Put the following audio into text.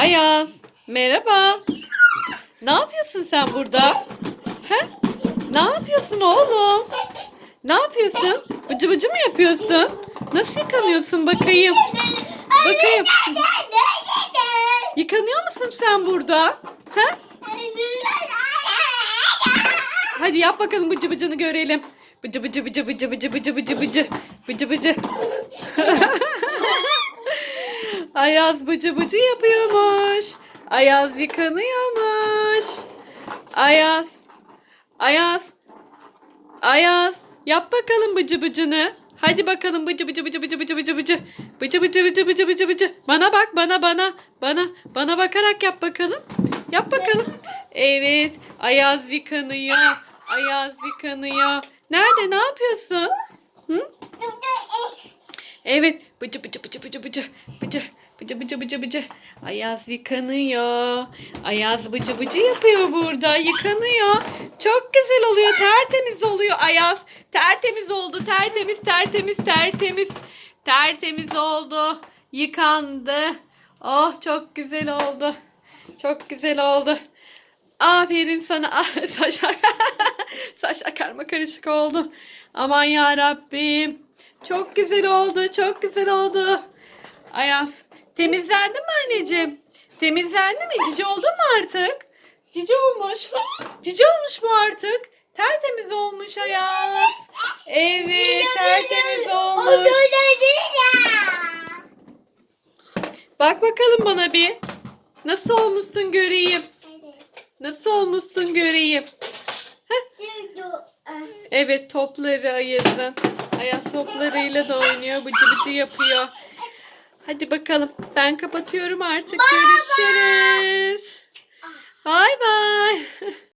Ayaz, merhaba. Ne yapıyorsun sen burada? He? Ne yapıyorsun oğlum? Ne yapıyorsun? Bıcı bıcı mı yapıyorsun? Nasıl yıkanıyorsun bakayım? Bakayım. Yıkanıyor musun sen burada? He? Hadi yap bakalım bıcı bıcını görelim. Bıcı bıcı bıcı bıcı bıcı bıcı bıcı bıcı bıcı bıcı. Ayaz bıcı bıcı yapıyormuş. Ayaz yıkanıyormuş. Ayaz. Ayaz. Ayaz. Yap bakalım bıcı bıcını. Hadi bakalım bıcı bıcı bıcı bıcı bıcı bıcı bıcı. Bıcı bıcı bıcı bıcı bıcı bıcı. Bana bak bana bana bana bana bakarak yap bakalım. Yap bakalım. Evet. Ayaz yıkanıyor. Ayaz yıkanıyor. Nerede? Ne yapıyorsun? Hı? Evet. Bıcı bıcı bıcı bıcı bıcı. Bıcı bıcı bıcı bıcı bıcı. Ayaz yıkanıyor. Ayaz bıcı bıcı yapıyor burada. Yıkanıyor. Çok güzel oluyor. Tertemiz oluyor Ayaz. Tertemiz oldu. Tertemiz tertemiz tertemiz. Tertemiz oldu. Yıkandı. Oh çok güzel oldu. Çok güzel oldu. Aferin sana. Ah, Saçlar, saçlar karma karışık oldu. Aman ya Rabbim. Çok güzel oldu. Çok güzel oldu. Ayaz. Temizlendi mi anneciğim? Temizlendi mi? Cici oldu mu artık? Cici olmuş. Cici olmuş mu artık? Tertemiz olmuş Ayaz. Evet tertemiz olmuş. Bak bakalım bana bir. Nasıl olmuşsun göreyim. Nasıl olmuşsun göreyim. Evet topları Ayaz'ın. Ayaz toplarıyla da oynuyor. Bıcı bıcı yapıyor. Hadi bakalım. Ben kapatıyorum artık. Görüşürüz. Bay bay.